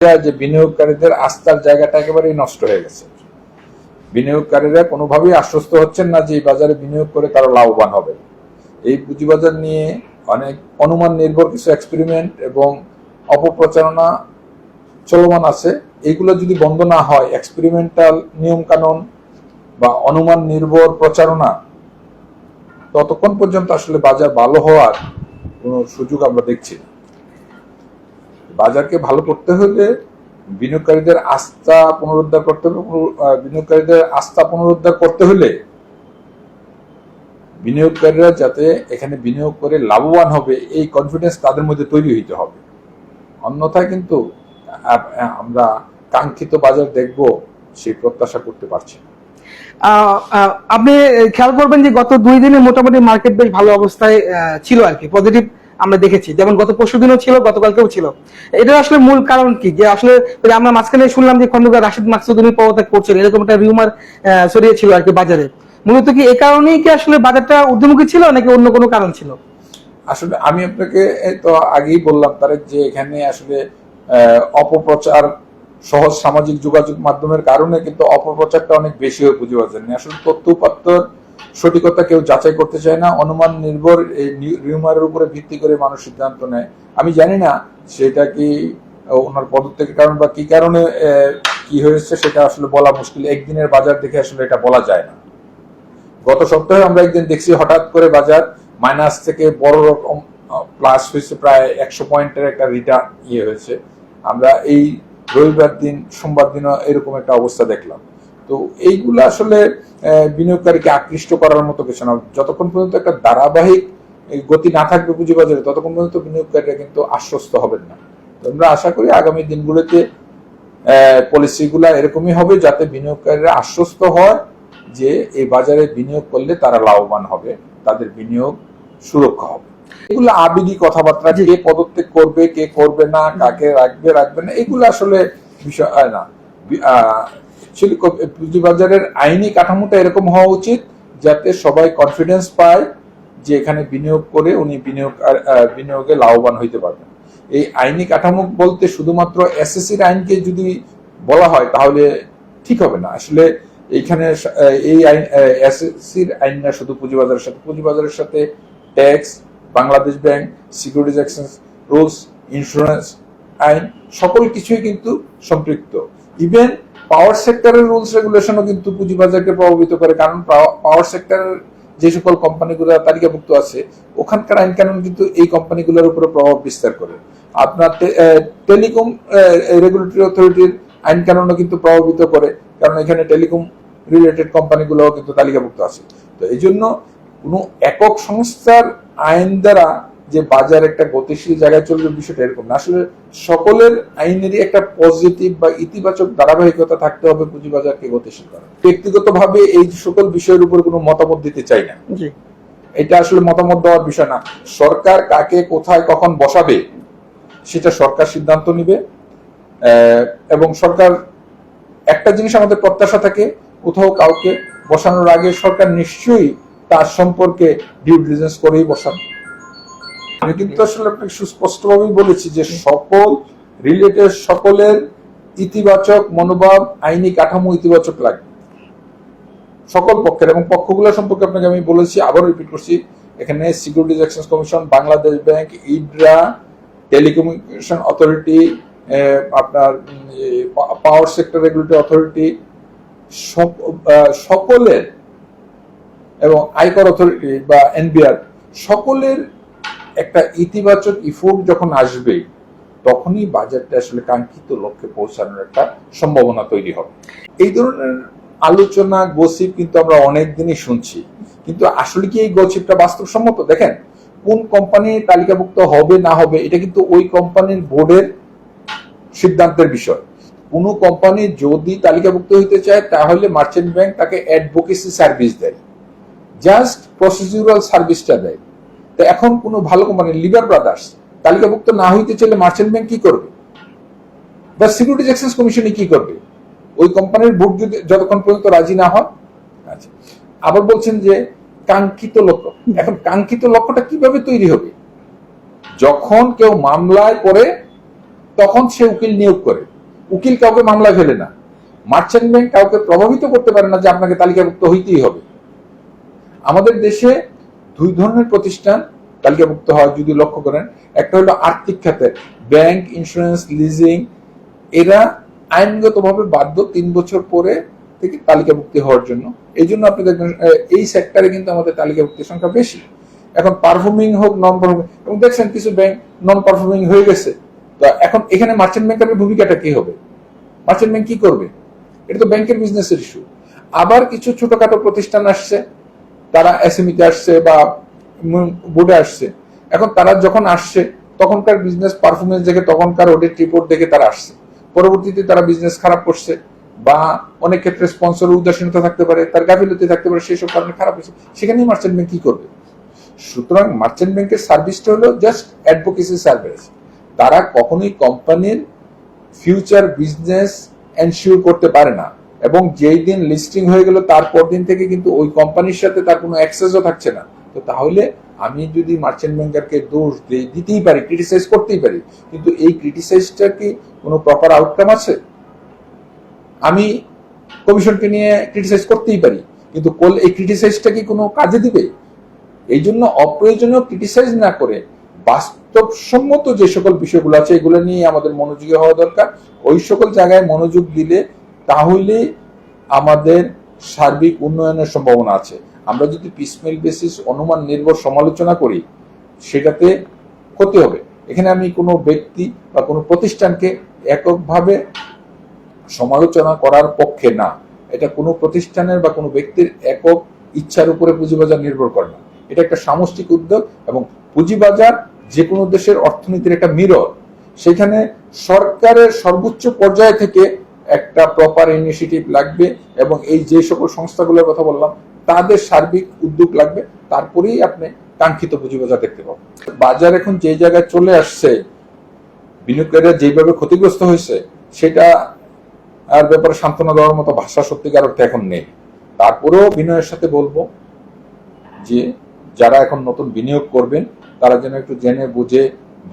যে বিনিয়োগকারীদের আস্থার জায়গাটা একেবারেই নষ্ট হয়ে গেছে। বিনিয়োগকারীরা কোনোভাবেই আশ্বস্ত হচ্ছেন না যে এই বাজারে বিনিয়োগ করে তারা লাভবান হবে। এই পুঁজিবাজার নিয়ে অনেক অনুমান নির্ভর কিছু এক্সপেরিমেন্ট এবং অপপ্রচারণা চলমান আছে। এইগুলো যদি বন্ধ না হয় এক্সপেরিমেন্টাল নিয়ম কানুন বা অনুমান নির্ভর প্রচারণা, ততক্ষণ পর্যন্ত আসলে বাজার ভালো হওয়ার কোনো সুযোগ আমরা দেখছি না। বাজারকে ভালো করতে হলে বিনিয়োগকারীদের আস্থা পুনরুদ্ধার করতে হবে। বিনিয়োগকারীদের আস্থা পুনরুদ্ধার করতে হলে বিনিয়োগকারীরা যাতে এখানে বিনিয়োগ করে লাভবান হবে, এই কনফিডেন্স তাদের মধ্যে তৈরি হইতে হবে। অন্যথায় কিন্তু আমরা কাঙ্ক্ষিত বাজার দেখব, সেই প্রত্যাশা করতে পারছি আপনি খেয়াল করবেন যে গত দুই দিনে মোটামুটি মার্কেট বেশ ভালো অবস্থায় ছিল আর কি। পজিটিভ আমরা দেখেছি, যেমন গত পরশু দিনও ছিল, গতকালকেও ছিল। এটার আসলে মূল কারণ কি? যে আসলে আমরা মাঝখানে শুনলাম যে খন্দকার রাশিদ মাকসুদ উনি পদত্যাগ করছেন এরকম একটা রিউমার ছড়িয়েছিল আর কি বাজারে। মূলত কি এই কারণেই কি আসলে বাজারটা ঊর্ধ্বমুখী ছিল নাকি অন্য কোনো কারণ ছিল? আসলে আমি আপনাকে তো আগেই বললাম তারেক যে এখানে আসলে অপপ্রচার সহজ সামাজিক যোগাযোগ মাধ্যমের কারণে কিন্তু অপপ্রচারটা অনেক বেশি হয়ে পুঁজিবাজার নিয়ে। আসলে তথ্য উপাত্তর সঠিকতা কেউ যাচাই করতে চায় না, অনুমান নির্ভর এই রিউমারের উপরে ভিত্তি করে মানুষ সিদ্ধান্ত নেয়। আমি জানি না সেটা কি ওনার পদত্যাগের কারণ বা কি কারণে কি হয়েছে সেটা আসলে বলা মুশকিল। একদিনের বাজার দেখে আসলে এটা বলা যায় না। গত সপ্তাহে আমরা একদিন দেখছি হঠাৎ করে বাজার মাইনাস থেকে বড় রকম প্লাস হয়েছে প্রায় একশো পয়েন্টের একটা রিটার্ন ইয়ে হয়েছে। আমরা এই রবিবার দিন, সোমবার দিনও এরকম একটা অবস্থা দেখলাম। তো এইগুলো আসলে বিনিয়োগকারীকে আকৃষ্ট করার মতো কিছু না। যতক্ষণ পর্যন্ত একটা ধারাবাহিক গতি না থাকবে পুঁজিবাজারে ততক্ষণ পর্যন্ত বিনিয়োগকারীরা কিন্তু আশ্বস্ত হবেন না। আমরা আশা করি আগামী দিনগুলোতে পলিসিগুলো এরকমই হবে যাতে বিনিয়োগকারীরা আশ্বস্ত হয় যে এই বাজারে বিনিয়োগ করলে তারা লাভবান হবে তাদের বিনিয়োগ সুরক্ষা হবে। এগুলো আবেগী কথাবার্তা। কে পদত্যাগ করবে কে করবে না কাকে রাখবে রাখবে না এগুলো আসলে বিষয় না। পুঁজিবাজারের আইনি কাঠামোটা এরকম হওয়া উচিত যাতে সবাই কনফিডেন্স পায় যে এখানে বিনিয়োগ করে উনি বিনিয়োগ বিনিয়োগে লাভবান হইতে পারবেন। এই আইনি কাঠামো বলতে শুধুমাত্র এসএসসির আইনকে যদি বলা হয় তাহলে ঠিক হবে না। আসলে এইখানে এই আইন এসএসসির আইন না, শুধু পুঁজিবাজারের সাথে। পুঁজিবাজারের সাথে tax, Bangladesh bank, securities exchange, rules, insurance, আইন, সকল কিছুই কিন্তু সম্পৃক্ত। ইভেন পাওয়ার সেক্টরের রুলস রেগুলেশনও কিন্তু পুঁজিবাজারকে প্রভাবিত করে, কারণ পাওয়ার সেক্টরের যে সকল কোম্পানিগুলো তালিকাভুক্ত আছে, ওখানকার আইন কানুন কিন্তু এই কোম্পানিগুলোর উপরে প্রভাব বিস্তার করে। আপনার টেলিকম রেগুলেটরি অথরিটির আইন কানুনও কিন্তু প্রভাবিত করে, কারণ এখানে টেলিকম রিলেটেড কোম্পানিগুলোও কিন্তু তালিকাভুক্ত আছে। তো এই জন্য কোনো একক সংস্থার আইন দ্বারা যে বাজার একটা গতিশীল জায়গায় চলবে বিষয়টা এরকম না। আসলে সকলের আইনেরই একটা পজিটিভ বা ইতিবাচক ধারাবাহিকতা থাকতে হবে পুঁজিবাজারকে গতিশীল করা ব্যক্তিগতভাবে এই সকল বিষয়ের উপর কোনো মতামত দিতে চাই না। এটা আসলে মতামত দেওয়ার বিষয় না। সরকার কাকে কোথায় কখন বসাবে সেটা সরকার সিদ্ধান্ত নিবে। আহ, এবং সরকার একটা জিনিস আমাদের প্রত্যাশা থাকে কোথাও কাউকে বসানোর আগে সরকার নিশ্চয়ই তার সম্পর্কে ডিউ ডিলিজেন্স করেই বসাবে। আমি কিন্তু আসলে আপনাকে সুস্পষ্টভাবেই বলেছি যে সকল রিলেটেড সকলের ইতিবাচক মনোভাব, আইনি কাঠামো ইতিবাচক লাগবে। সকল পক্ষের এবং পক্ষগুলো সম্পর্কে আপনাকে আমি বলেছি, আবারও রিপিট করছি, এখানে securities exchange commission Bangladesh bank IDRA telecommunication authority আপনার পাওয়ার সেক্টর রেগুলেটরি অথরিটি সকলের এবং আয়কর অথরিটি বা এনবিআর সকলের একটা ইতিবাচক ইফোর্ট যখন আসবে, তখনই বাজারটা আসলে কাঙ্ক্ষিত লক্ষ্যে পৌঁছানোর একটা সম্ভাবনা তৈরি হবে। এই ধরনের আলোচনা গসিপ কিন্তু আমরা অনেক দিনই শুনছি। কিন্তু আসলে কি এই গসিপটা বাস্তবসম্মত? দেখেন, কোন কোম্পানি তালিকাভুক্ত হবে, না হবে, এটা কিন্তু ওই কোম্পানির বোর্ডের সিদ্ধান্তের বিষয়। কোন কোম্পানি যদি তালিকাভুক্ত হইতে চায়, তাহলে মার্চেন্ট ব্যাংক তাকে অ্যাডভোকেসি সার্ভিস দেয়। জাস্ট প্রসিডিউরাল সার্ভিসটা দেয়। তো এখন কোনো ভালো কোম্পানি লিভার ব্রাদার্স তালিকাভুক্ত না হইতে চাইলে মার্চেন্ট ব্যাংক কি করবে? বা সিকিউরিটিজ এক্সচেঞ্জ কমিশনে কি করবে? ওই কোম্পানির বোর্ড যদি যতক্ষণ পর্যন্ত রাজি না হয়। আচ্ছা আবার বলছেন যে কাঙ্ক্ষিত লক্ষ্য। এখন কাঙ্ক্ষিত লক্ষ্যটা কীভাবে তৈরি হবে? যখন কেউ মামলায় পড়ে, তখন সে উকিল নিয়োগ করে। উকিল কাউকে মামলা ফেলে না। মার্চেন্ট ব্যাংক কাউকে প্রভাবিত করতে পারে না যে আপনাকে তালিকাভুক্ত হইতেই হবে। আমাদের দেশে দুই ধরনের প্রতিষ্ঠান তালিকাভুক্ত হয় যদি লক্ষ্য করেন, একটা হলো আর্থিক খাতে, ব্যাংক, ইন্স্যুরেন্স, লিজিং, এরা আইনগতভাবে বাধ্য তিন বছর পরে থেকে তালিকাভুক্তি হওয়ার জন্য। এই জন্য আপনি দেখবেন এই সেক্টরে কিন্তু আমাদের তালিকাভুক্তির সংখ্যা বেশি। এখন পারফর্মিং হোক নন পারফর্মিং এবং দেখছেন কিছু ব্যাংক নন পারফর্মিং হয়ে গেছে। তো এখন এখানে মার্চেন্ট ব্যাংকের ভূমিকাটা কি হবে? মার্চেন্ট ব্যাংক কি করবে? এটা তো ব্যাংকের বিজনেসের ইস্যু আবার কিছু ছোটখাটো প্রতিষ্ঠান আসছে তারা এসএমইতে আসছে বা বোর্ডে আসছে। এখন তারা যখন আসছে, তখনকার বিজনেস পারফরমেন্স দেখে, তখনকার অডিট রিপোর্ট দেখে তারা আসছে। পরবর্তীতে তারা বিজনেস খারাপ করছে বা অনেক ক্ষেত্রে স্পন্সর উদাসীনতা থাকতে পারে, তার গাফিলতি থাকতে পারে, সেই সব কারণে খারাপ হয়েছে। সেখানেই মার্চেন্ট ব্যাংক কি করবে? সুতরাং মার্চেন্ট ব্যাংকের সার্ভিসটা হলো জাস্ট অ্যাডভোকেসি সার্ভিস তারা কখনোই কোম্পানির ফিউচার বিজনেস এনশিওর করতে পারে না। এবং যেই দিন লিস্টিং হয়ে গেল তারপর দিন থেকে কিন্তু ওই কোম্পানির সাথে তার কোনো অ্যাক্সেসও থাকছে না। তো তাহলে আমি যদি মার্চেন্ট ব্যাংকারকে দোষ দিতেই পারি ক্রিটিসাইজ করতেই পারি, কিন্তু এই ক্রিটিসাইজটা কি কোনো প্রপার আউটকাম আছে? আমি কমিশনকে নিয়ে ক্রিটিসাইজ করতেই পারি, কিন্তু কোল, এই ক্রিটিসাইজটা কি কোনো কাজে দিবে? এই জন্য অপ্রয়োজনীয় ক্রিটিসাইজ না করে বাস্তবসম্মত যে সকল বিষয়গুলো আছে, এগুলো নিয়ে আমাদের মনোযোগী হওয়া দরকার। ওই সকল জায়গায় মনোযোগ দিলে তাহলে আমাদের সার্বিক উন্নয়নের সম্ভাবনা আছে। আমরা যদি পিসমেল বেসিস অনুমান নির্ভর সমালোচনা করি, সেটাতে ক্ষতি হবে। এখানে আমি কোনো ব্যক্তি বা কোনো প্রতিষ্ঠানকে এককভাবে সমালোচনা করার পক্ষে না। এটা কোনো প্রতিষ্ঠানের বা কোনো ব্যক্তির একক ইচ্ছার উপরে পুঁজিবাজার নির্ভর করে না। এটা একটা সামষ্টিক উদ্যোগ এবং পুঁজিবাজার যে কোনো দেশের অর্থনীতির একটা মিরর সেখানে সরকারের সর্বোচ্চ পর্যায় থেকে একটা প্রপার ইনিশিয়েটিভ লাগবে এবং এই যে সকল সংস্থাগুলোর কথা বললাম, তাদের সার্বিক উদ্যোগ লাগবে, তারপরেই আপনি কাঙ্ক্ষিত পুঁজিবাজার দেখতে পাবেন। বাজার এখন যে জায়গায় চলে আসছে, বিনিয়োগকারীরা যেভাবে ক্ষতিগ্রস্ত হয়েছে, সেটা আর ব্যাপারে সান্ত্বনা দেওয়ার মতো ভাষা সত্যিকার অর্থে এখন নেই। তারপরেও বিনয়ের সাথে বলব যে, যারা এখন নতুন বিনিয়োগ করবেন, তারা যেন একটু জেনে বুঝে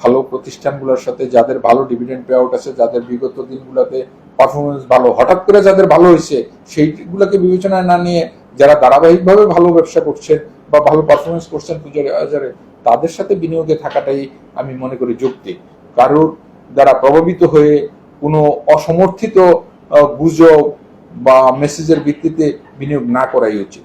ভালো প্রতিষ্ঠানগুলোর সাথে, যাদের ভালো ডিভিডেন্ড পে আউট আছে, যাদের বিগত দিনগুলোতে পারফরমেন্স ভালো, হঠাৎ করে যাদের ভালো হয়েছে, সেইগুলোকে বিবেচনায় না নিয়ে যারা ধারাবাহিকভাবে ভালো ব্যবসা করছেন বা ভালো পারফরমেন্স করছেন পুজোর বাজারে তাদের সাথে বিনিয়োগে থাকাটাই আমি মনে করি যৌক্তিক। কারোর দ্বারা প্রভাবিত হয়ে কোনো অসমর্থিত গুজব বা মেসেজের ভিত্তিতে বিনিয়োগ না করাই উচিত।